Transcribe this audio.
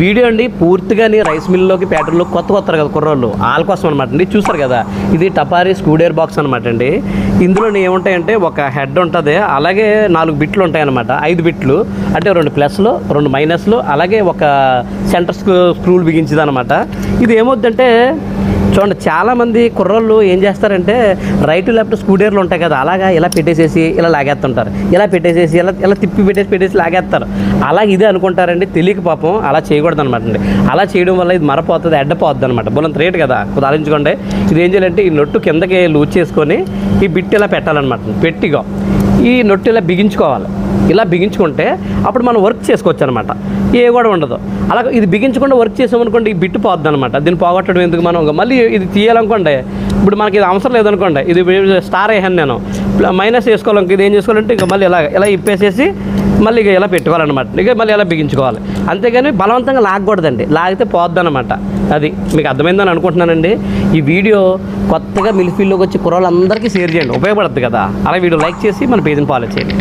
Video అండి పూర్తిగాని rice మిల్లులోకి ప్యాటర్న్లో కొత్త కొత్తారు కదా కుర్రోళ్ళు. వాళ్ళ కోసం అనమాట అండి. చూస్తారు కదా ఇది టపారి స్కూడేర్ బాక్స్ అనమాట అండి. ఇందులో ఏముంటాయంటే ఒక హెడ్ ఉంటుంది అలాగే నాలుగు బిట్లు ఉంటాయన్నమాట. ఐదు బిట్లు అంటే రెండు ప్లస్లు రెండు మైనస్లు అలాగే ఒక సెంటర్ స్క్రూ స్క్రూలు బిగించింది అనమాట ఇది ఏమొద్దంటే చూడండి చాలామంది కుర్రోళ్ళు ఏం చేస్తారంటే రైట్ లెఫ్ట్ స్కూటర్లు ఉంటాయి కదా అలాగా ఇలా పెట్టేసేసి ఇలా లాగేస్తుంటారు. ఇలా పెట్టేసేసి ఇలా ఇలా తిప్పి పెట్టేసి పెట్టేసి లాగేస్తారు. అలా ఇదే అనుకుంటారండి తెలియక పాపం అలా చేయకూడదు అనమాట అండి. అలా చేయడం వల్ల ఇది మరపోతుంది ఎడ్డపోతుంది అనమాట బులంత రేట్ కదా కొద్దిగా ఆలోచించుకోండి ఇది ఏం చేయాలంటే ఈ నొట్టు కిందకి లూజ్ చేసుకొని ఈ బిట్ ఇలా పెట్టాలన్నమాట పెట్టిగో. ఈ నొట్టు ఇలా బిగించుకోవాలి. ఇలా బిగించుకుంటే అప్పుడు మనం వర్క్ చేసుకోవచ్చు అనమాట ఏ కూడా ఉండదు. అలా ఇది బిగించకుండా వర్క్ చేసామనుకోండి ఈ బిట్టు పోద్ది అనమాట దీన్ని పోగొట్టడం ఎందుకు మనం? మళ్ళీ ఇది తీయాలనుకోండి ఇప్పుడు మనకి ఇది అవసరం లేదనుకోండి ఇది స్టార్ వేసాను నేను. మైనస్ వేసుకోవాలి ఇది ఏం చేసుకోవాలంటే ఇంకా మళ్ళీ ఇలా ఇలా ఇప్పేసేసి మళ్ళీ ఇక ఇలా పెట్టుకోవాలన్నమాట. ఇక మళ్ళీ ఇలా బిగించుకోవాలి. అంతేగాని బలవంతంగా లాగకూడదండి. లాగితే పోద్ది అనమాట అది మీకు అర్థమైందని అనుకుంటున్నానండి. ఈ వీడియో కొత్తగా మిల్ఫీల్డ్లోకి వచ్చి కుర్రాళ్ళందరికీ షేర్ చేయండి. ఉపయోగపడుతుంది కదా. అలా వీడియో లైక్ చేసి మన పేజీని ఫాలో చేయండి.